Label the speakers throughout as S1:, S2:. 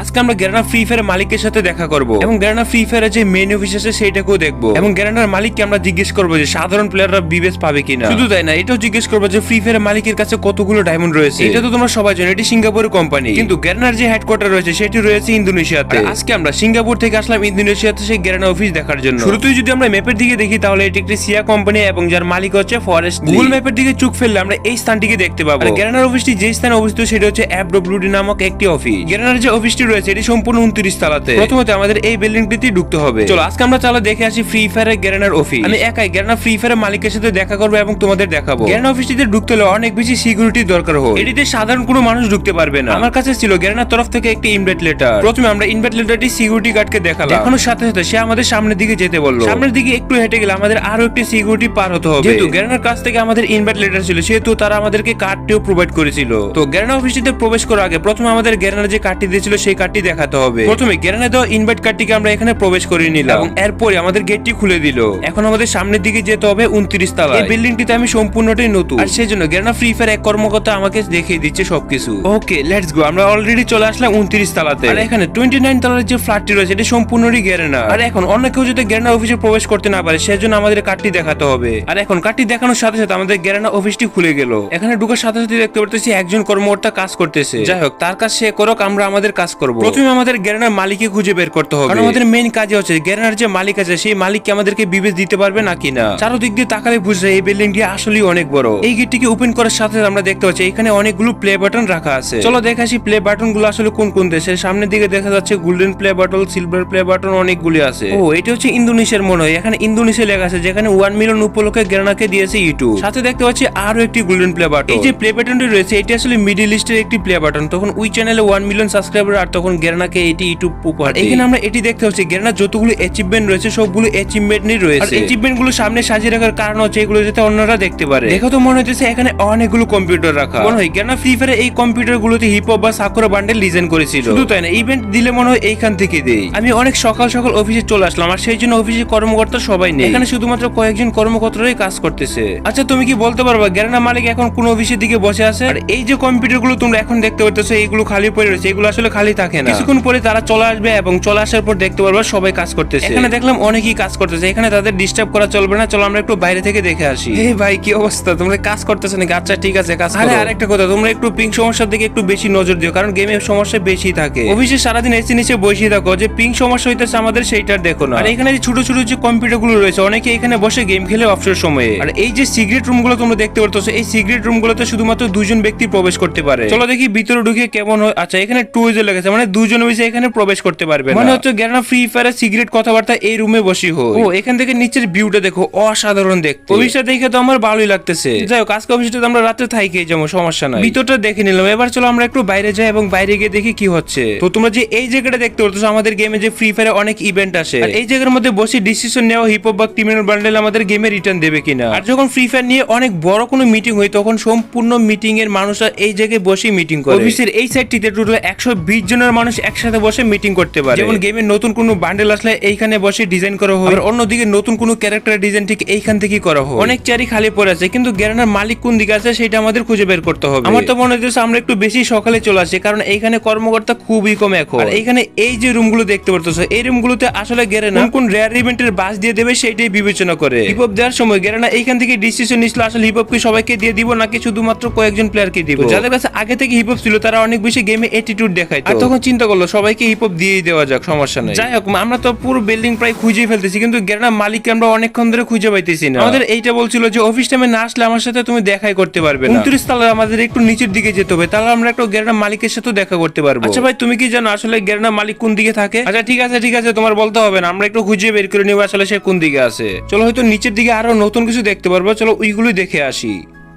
S1: আজকে আমরা গ্যারানা free fire মালিকের সাথে দেখা করব। এবং গ্যারানা ফ্রি ফায়ারের যে মেন অফিস আছে সেইটাকেও দেখব। এবং গ্যারানার মালিককে আমরা জিজ্ঞেস করব যে সাধারণ প্লেয়াররা বিবেচ পাবে কিনা। শুধু তাই না এটাও জিজ্ঞেস করব যে ফ্রি ফায়ার মালিকের কাছে কতগুলো ডায়মন্ড রয়েছে। এটা তো তোমরা সবাই জানো এটি সিঙ্গাপুরের কোম্পানি কিন্তু গ্যারানার যে হেডকোয়ার্টার রয়েছে সেটি রয়েছে ইন্দোনেশিয়াতে আজকে আমরা সিঙ্গাপুর থেকে আসলাম ইন্দোনেশিয়াতে সেই গ্যারানা অফিস দেখার জন্য। শুরুতেই যদি আমরা ম্যাপের দিকে দেখি তাহলে এটি একটি সিয়া কোম্পানি এবং যার মালিক হচ্ছে ফরেস্ট গুগল ম্যাপের দিকে চোখ ফেললে আমরা এই স্থানটিকে দেখতে পাবো। গ্যারানার অফিসটি যে স্থানে অবস্থিত সেটা হচ্ছে অ্যাপডব্লিউডি নামক একটি অফিস গ্যারানার যে অফিসটি রয়েছে এটি সম্পূর্ণ উনত্রিশ তালাতে। প্রথমত আমাদের এই বিল্ডিংটিতে ঢুকতে হবে। চলো আজকে আমরা চালা দেখে আসি ফ্রি ফায়ারের গ্যারানার অফিস আমি একাই গ্যারানা ফ্রি ফায়ারের মালিকের সাথে দেখা করব এবং তোমাদের দেখাবো। গ্যারানা অফিসটিতে ঢুকতে হলে অনেক বেশি সিকিউরিটি দরকার হয়। এটিতে সাধারণ কোনো মানুষ ঢুকতে পারবে না। আমার কাছে ছিল গ্যারানার তরফ থেকে একটি ইনভাইট লেটার প্রথমে আমরা ইনভাইট লেটারটি সিকিউরিটি গার্ডকে দেখালাম। দেখানোর সাথে সাথে সে আমাদের সামনের দিকে যেতে বলল। সামনের দিকে একটু হেঁটে গেলে আমাদের আরও একটি সিকিউরিটি পার হতে হবে। যেহেতু গ্যারানার কাছ থেকে আমাদের ইনভাইট লেটার ছিল সেহেতু তারা আমাদেরকে কার্ডটিও প্রোভাইড করেছিল। তো গ্যারানা অফিসটিতে প্রবেশ করার আগে প্রথমে আমাদের গ্যারানার যে কার্ডটি দিয়েছিল সেই কার্ডটি দেখাতে হবে। প্রথমে গ্যারানা দেওয়া ইনভাইট কার্ডটিকে আমরা এখানে প্রবেশ করে নিলাম। এবং এরপরে আমাদের গেটটি খুলে দিল। এখন আমাদের সামনের দিকে যেতে হবে উনত্রিশ তলা এই বিল্ডিংটিতে আমি সম্পূর্ণটাই নতুন। আর সেই জন্য গ্যারানা ফ্রি ফায়ার এক কর্মকর্তা আমাকে দেখিয়ে দিচ্ছে সবকিছু। ওকে লেটস গো আমরা অলরেডি চলে আসলাম উনত্রিশ তলাতে। আর এখানে টোয়েন্টি নাইন তলার যে ফ্ল্যাটটি রয়েছে এটি সম্পূর্ণই গ্যারেনা আর এখন অন্য কেউ যদি গেরানা অফিসে প্রবেশ করতে না পারে সেজন্য আমাদের কার্ডটি দেখাতে হবে। আর এখন কার্ডটি দেখানোর সাথে সাথে আমাদের গ্যারেনা অফিসটি খুলে গেল। এখানে ঢুকার সাথে সাথে দেখতে পারতেছি একজন কর্মকর্তা কাজ করতেছে। যাই হোক তার কাজ সে করুক আমরা আমাদের কাজ করব। প্রথমে আমাদের গ্যারেনার মালিককে খুঁজে বের করতে হবে। কারণ আমাদের মেইন কাজে হচ্ছে গ্যারেনার যে মালিক আছে সেই মালিককে আমাদেরকে বিবেচ দিতে পারবে নাকি না? চারদিক দিয়ে তাকালে বুঝছে এই বিল্ডিংটি আসলেই অনেক বড়। এই গেটটিকে ওপেন করার সাথে সাথে আমরা দেখতে পাচ্ছি এখানে অনেকগুলো প্লে বাটন রাখা আছে। চলো দেখে আসি প্লে বাটনগুলো আসলে কোন কোন দেশের। সামনের দিকে দেখা যাচ্ছে golden play button silver play button অনেকগুলি আছে। ও এটা হচ্ছে ইন্দোনেশিয়ার মনে হয়। এখানে ইন্দোনেশিয়া লেখা আছে যেখানে ওয়ান মিলিয়ন উপলক্ষে গ্রেনাকে দিয়েছে ইউটিউব সাথে দেখতে পাচ্ছি আরও একটি গোল্ডেন প্লে বাটন এই যে প্লে বাটনটি রয়েছে এটি আসলে মিডিল ইস্টের একটি প্লে বাটন তখন ওই চ্যানেলে ওয়ান মিলিয়ন সাবস্ক্রাইবার আর তখন গ্রেনাকে এটি ইউটিউব উপহার। এখানে আমরা এটি দেখতে পাচ্ছি গ্রেনার যতগুলো অ্যাচিভমেন্ট রয়েছে সবগুলো অ্যাচিভমেন্ট নিয়ে রয়েছে। অ্যাচিভমেন্টগুলো সামনে সাজিয়ে রাখার কারণ হচ্ছে এগুলো যাতে অন্যরা দেখতে পারে। দেখো তো মনে হচ্ছে এখানে অনেকগুলো কম্পিউটার রাখা। মনে হয় গ্রেনা ফ্রি ফায়ারে এই কম্পিউটার গুলোতে হিপ হপ বা সাকুরা বান্ডেল ডিজাইন করেছিল। শুধু তাই না ইভেন্ট দিলে মনে হয় এইখান থেকে দেই। আমি অনেক সকাল সকাল অফিসে চলে আসলাম আর সেই জন্য অফিসে কর্মকর্তা সবাই নেই। এখানে শুধুমাত্র কয়েকজন কর্মকর্তারাই কাজ করতেছে। আচ্ছা তুমি কি বলতে পারবা গ্যারানা মালিক এখন কোন অফিসের দিকে বসে আছে? আর এই যে কম্পিউটারগুলো তোমরা এখন দেখতে পাচ্ছ এইগুলো খালি পড়ে রয়েছে এগুলো আসলে খালি থাকে না। কিছুক্ষণ পরে তারা চলে আসবে এবং চলে আসার পর দেখতে পারবা সবাই কাজ করতেছে। এখানে দেখলাম অনেকেই কাজ করতেছে এখানে তাদের ডিস্টার্ব করা চলবে না। চলো আমরা একটু বাইরে থেকে দেখে আসি। এই ভাই কি অবস্থা? তোমরা কাজ করতেছে নাকি? আচ্ছা ঠিক আছে কাজ আরে আরেকটা কথা তোমরা একটু পিং সমস্যার দিকে একটু বেশি নজর দিও কারণ গেমের সমস্যা বেশি থাকে। অফিসে সারাদিন এসে নিচে বসে থাকো যে পিং সমস্যা হইতেছে আমাদের সেইটার দেখো না। আর এখানে যে ছোট ছোট যে কম্পিউটারগুলো রয়েছে অনেকে এখানে বসে গেম খেলে অবসর সময়ে। আর এই যে সিগারেট রুমগুলো তোমরা দেখতে পারতো এই সিগারেট রুম গুলোতে শুধুমাত্র দুজন ব্যক্তি প্রবেশ করতে পারে। চলো দেখি ভিতরে ঢুকে কেমন হয়। আচ্ছা এখানে টুইজে লেগেছে মানে দুজন মিশে এখানে প্রবেশ করতে পারবে মানে হচ্ছে গ্যারানা ফ্রি ফায়ার সিগারেট কথাবার্তা এই রুমে বসি হয়। ও এখান থেকে নিচের ভিউটা দেখো অসাধারণ দেখতে। অফিসটা দেখে তো আমার ভালোই লাগতেছে। যাই হোক আজকে অফিসটা আমরা রাতে থাইকে যাব সমস্যা নাই। ভিতরটা দেখে নিলাম। এবার চলো আমরা একটু বাইরে যাই এবং বাইরে গিয়ে দেখি কি হচ্ছে। তো তোমরা যে এই জায়গাটা দেখতে পারতো আমাদের গেমে যে ফ্রি ফায়ারে অনেক ইভেন্ট আসে। আর এই জায়গার মধ্যে বসে ডিসিশন নেওয়া হিপ হপ বা ক্রিমিনাল বান্ডেল আমাদের গেমে রিটার্ন দেবে কিনা। আর যখন ফ্রি ফায়ার নিয়ে অনেক বড় কোনো মিটিং হয় তখন সম্পূর্ণ মিটিং এর মানুষরা এই জায়গায় বসে মিটিং করে। অফিসের এই সাইডটিতে টোটাল একশো বিশ জনের মানুষ একসাথে বসে মিটিং করতে পারে। যেমন গেমের নতুন কোনো বান্ডেল আসলে এইখানে বসে ডিজাইন করা হয়। আর অন্যদিকে নতুন কোনো ক্যারেক্টার ডিজাইন ঠিক এইখান থেকে করা হয়। অনেক চেয়ারই খালি পড়ে আছে কিন্তু গ্যারানার মালিক কোন দিকে আছে সেটা আমাদের খুঁজে বের করতে হবে। আমার তো মনে হচ্ছে আমরা একটু বেশি সকালে চলে আসি কারণ এইখানে কর্মকর্তা খুবই কম এখন। আর এইখানে এই যে রুমগুলো দেখতে পারতেছো এই রুমগুলোতে আসলে গ্যারেনা কোন রেয়ার ইভেন্টের বাস দিয়ে দেবে সেইটাই বিবেচনা করে। হিপহপ দেওয়ার সময় গ্যারেনা এইখান থেকে ডিসিশন নিছিল আসলে হিপহপকে সবাইকে দিয়ে দিব নাকি শুধুমাত্র কয়েকজন প্লেয়ারকে দিব? যাদের কাছে আগে থেকে হিপহপ ছিল তারা অনেক বেশি গেমে অ্যাটিটিউড দেখায় তখন চিন্তা করল সবাইকে হিপহপ দিয়েই দেওয়া যাক সমস্যা নেই। যাই হোক আমরা তো পুরো বিল্ডিং প্রায় খুঁজেই ফেলতেছি কিন্তু গ্যারেনা মালিককে আমরা অনেকক্ষণ ধরে খুঁজে পাইতেছি না। আমাদের এইটা বলছিল যে অফিস টাইমে না আসলে আমার সাথে তুমি দেখাই করতে পারবে না। উনত্রিশ তালে আমাদের একটু নিচের দিকে যেতে হবে তাহলে আমরা একটু গ্যারেনা মালিকের সাথে দেখা করতে পারব। আচ্ছা ভাই তুমি কি জানো আসলে গ্যারেনা মালিক কোন দিকে থাকে? আচ্ছা ঠিক আছে ঠিক আছে তোমার বলতে হবে না আমরা একটু খুঁজে বের করে নিব আসলে সে কোন দিকে আছে। চলো হয়তো নিচের দিকে আরও নতুন কিছু দেখতে পারব চলো ওইগুলোই দেখে আসি।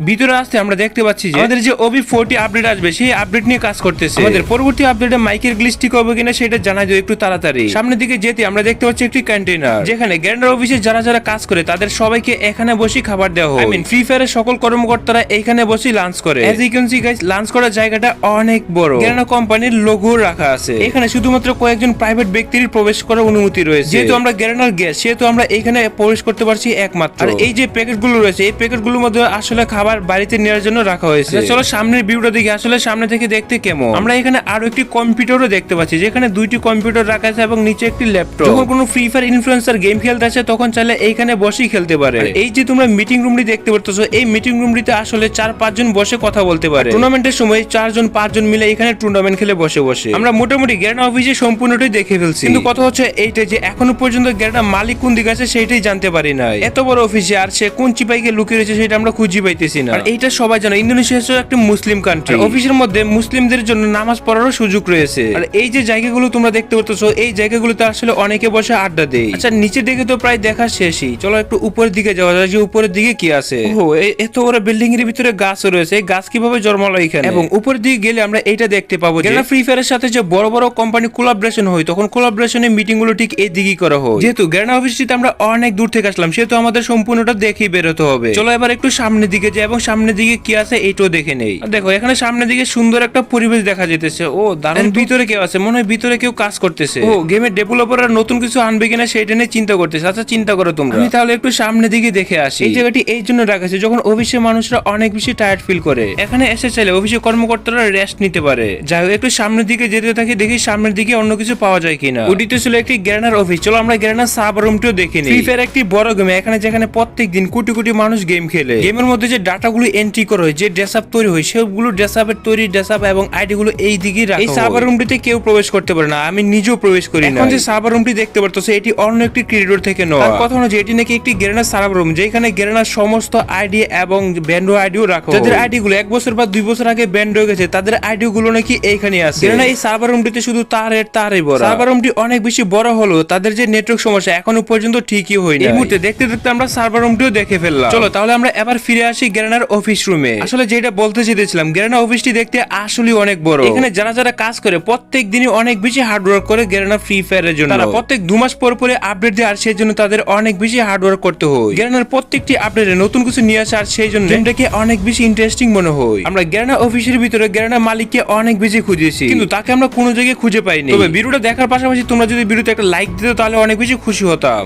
S1: ভিতরে আসতে আমরা দেখতে পাচ্ছি যে আমাদের যে ওবি ফোরটি আপডেট আসবে সেই আপডেট নিয়ে কাজ করতেছে। আমাদের পরবর্তী আপডেটে মাইকের গ্লিচ ঠিক হবে কিনা সেটা জানাই দিও একটু তাড়াতাড়ি। সামনের দিকে যেতে আমরা দেখতে পাচ্ছি একটি কন্টেনার যেখানে গ্যান্ডার অফিসে যারা যারা কাজ করে তাদের সবাইকে এখানে বসে খাবার দেওয়া হয় মিন ফ্রি ফায়ারের সকল কর্মকর্তারা এখানে বসে লাঞ্চ করে। As you can see guys lunch করার জায়গাটা অনেক বড়। গ্যান্ডার কোম্পানির লোগো রাখা আছে। এখানে শুধুমাত্র কয়েকজন প্রাইভেট ব্যক্তির প্রবেশ করার অনুমতি রয়েছে। যেহেতু আমরা গ্যান্ডার গ্যাস সেহেতু আমরা এখানে প্রবেশ করতে পারছি একমাত্র। আর এই যে প্যাকেটগুলো রয়েছে এই প্যাকেটগুলোর মধ্যে আসলে খাবার আবার বাড়িতে নেওয়ার জন্য রাখা হয়েছে। আচ্ছা, চলো সামনের ভিউটা দেখি। আসলে সামনে থেকে দেখতে কেমন? আমরা এখানে আরও একটি কম্পিউটারও দেখতে পাচ্ছি যেখানে দুইটি কম্পিউটার রাখা আছে এবং নিচে একটি ল্যাপটপ যখন কোনো ফ্রি ফায়ার ইনফ্লুয়েন্সার গেম খেলতে আসে তখন চাইলে এইখানে বসেই খেলতে পারে। এই যে তোমরা মিটিং রুমটি দেখতে পারতেছো এই মিটিং রুমটিতে আসলে চার পাঁচজন বসে কথা বলতে পারে। টুর্নামেন্টের সময় চারজন পাঁচজন মিলে এখানে টুর্নামেন্ট খেলে বসে বসে। আমরা মোটামুটি গ্যারেনা অফিসে সম্পূর্ণটাই দেখে ফেলছি। কিন্তু কথা হচ্ছে এইটা যে এখনও পর্যন্ত গ্যারেনা মালিক কোন দিকে আছে সেইটাই জানতে পারি না এত বড় অফিসে আর সে কোন চিপাইকে লুকিয়ে রয়েছে সেটা আমরা খুঁজে পাইতেছি না। আর এইটা সবাই জানো ইন্দোনেশিয়া হচ্ছে একটা মুসলিম কান্ট্রি অফিসের মধ্যে মুসলিমদের জন্য নামাজ পড়ারও সুযোগ রয়েছে। আর এই যে জায়গাগুলো তোমরা দেখতে পাচ্ছ এই জায়গাগুলোতে আসলে অনেকে বসে আড্ডা দেয়। আচ্ছা নিচের দিকে তো প্রায় দেখা শেষই। চলো একটু উপরের দিকে যাওয়া যায় যে উপরের দিকে কি আছে। ও এত বড় বিল্ডিং এর ভিতরে গাছ রয়েছে এই গাছ কীভাবে জন্মালো এখানে? এবং উপরের দিকে গেলে আমরা এইটা দেখতে পাবো যে ফ্রি ফায়ারের সাথে যে বড় বড় কোম্পানি কোলাবরেশন হয় তখন কোলাবরেশনের মিটিংগুলো ঠিক এই দিকেই করা হয়। যেহেতু গ্যারেনা অফিসটিতে আমরা অনেক দূর থেকে আসলাম সেহেতু আমাদের সম্পূর্ণটা দেখেই বেরোতে হবে। চলো এবার একটু সামনের দিকে যাই এবং সামনের দিকে কি আছে এইটাও দেখে নেই। দেখো এখানে সামনের দিকে সুন্দর একটা পরিবেশ দেখা যেতেছে ও দারুণ। ভিতরে কেউ আছে মনে হয় ভিতরে কেউ কাজ করতেছে। ও গেমের ডেভেলপাররা নতুন কিছু আনবে কিনা সেটা নিয়ে চিন্তা করতেছে। আচ্ছা চিন্তা করো তোমরা। আমি তাহলে একটু সামনের দিকে দেখে আসি। এই জায়গাটি এই জন্য রাখাছে যখন অফিসে মানুষরা অনেক বেশি টায়ার্ড ফিল করে। এখানে এসে চাইলে অফিসে কর্মকর্তারা রেস্ট নিতে পারে। যাই হোক একটু সামনের দিকে যেতে থাকি দেখি সামনের দিকে অন্য কিছু পাওয়া যায় কিনা। ওটিতে ছিল একটি গ্যারেনার অফিস চলো আমরা গ্যারেনার সাব রুমটিও দেখে নিই। ফ্রি ফায়ার একটি বড় গেম এখানে যেখানে প্রত্যেক দিন কোটি কোটি মানুষ গেম খেলে। গেমের মধ্যে যে ডাটাগুলো এন্ট্রি করা হয় যে ড্রেস আপ তৈরি হয় সেগুলো ড্রেস আপের তৈরি ড্রেস আপ এবং আইডি গুলো এই দিকে এই সাবার রুমটিতে কেউ প্রবেশ করতে পারে না আমি নিজেও প্রবেশ করি না এখন যে সাবার রুমটি দেখতে পারতেছো এটি অন্য একটি ক্রিয়েটর থেকে নেওয়া। তার কথা হলো যে এটি নাকি একটি গেরেনার সার্ভার রুম যেখানে গেরেনার সমস্ত আইডি এবং ব্যান্ডো আইডিও রাখা। যাদের আইডি গুলো এক বছর বা দুই বছর আগে ব্যান্ড হয়ে গেছে তাদের আইডি গুলো নাকি এইখানে আছে। গেরেনা এই সার্ভার রুমটিতে শুধু তারের তারই বড় সার্ভার রুমটি অনেক বেশি বড় হলো তাদের যে নেটওয়ার্ক সমস্যা এখনও পর্যন্ত ঠিকই হয়নি এই মুহূর্তে দেখতে দেখতে আমরা সার্ভার রুমটিও দেখে ফেললাম। চলো তাহলে আমরা এবার ফিরে আসি গেরেনার অফিস রুমে। আসলে যেটা বলতে চেয়েছিলাম গেরেনা অফিসটি দেখতে আসলে অনেক বড়। এখানে যারা যারা কাজ করে প্রত্যেক দিনই অনেক বেশি হার্ড ওয়ার্ক করে গেরেনা ফ্রি ফায়ারের জন্য। তারা প্রত্যেক দু মাস পর পরে আপডেট দেয় আর সেই জন্য তাদের অনেক বেশি হার্ড ওয়ার্ক করতে হয়। গেরেনার প্রত্যেকটি আপডেটে নতুন কিছু নিয়ে আসে আর সেই জন্য গেমটাকে অনেক বেশি ইন্টারেস্টিং মনে হয়। আমরা গেরেনা অফিসের ভিতরে গেরেনা মালিককে অনেক বেশি খুঁজেছি। কিন্তু তাকে আমরা কোনো জায়গায় খুঁজে পাইনি। তবে ভিডিওটা দেখার পাশাপাশি তোমরা যদি ভিডিওতে একটা লাইক দিতে তাহলে অনেক বেশি খুশি হতাম।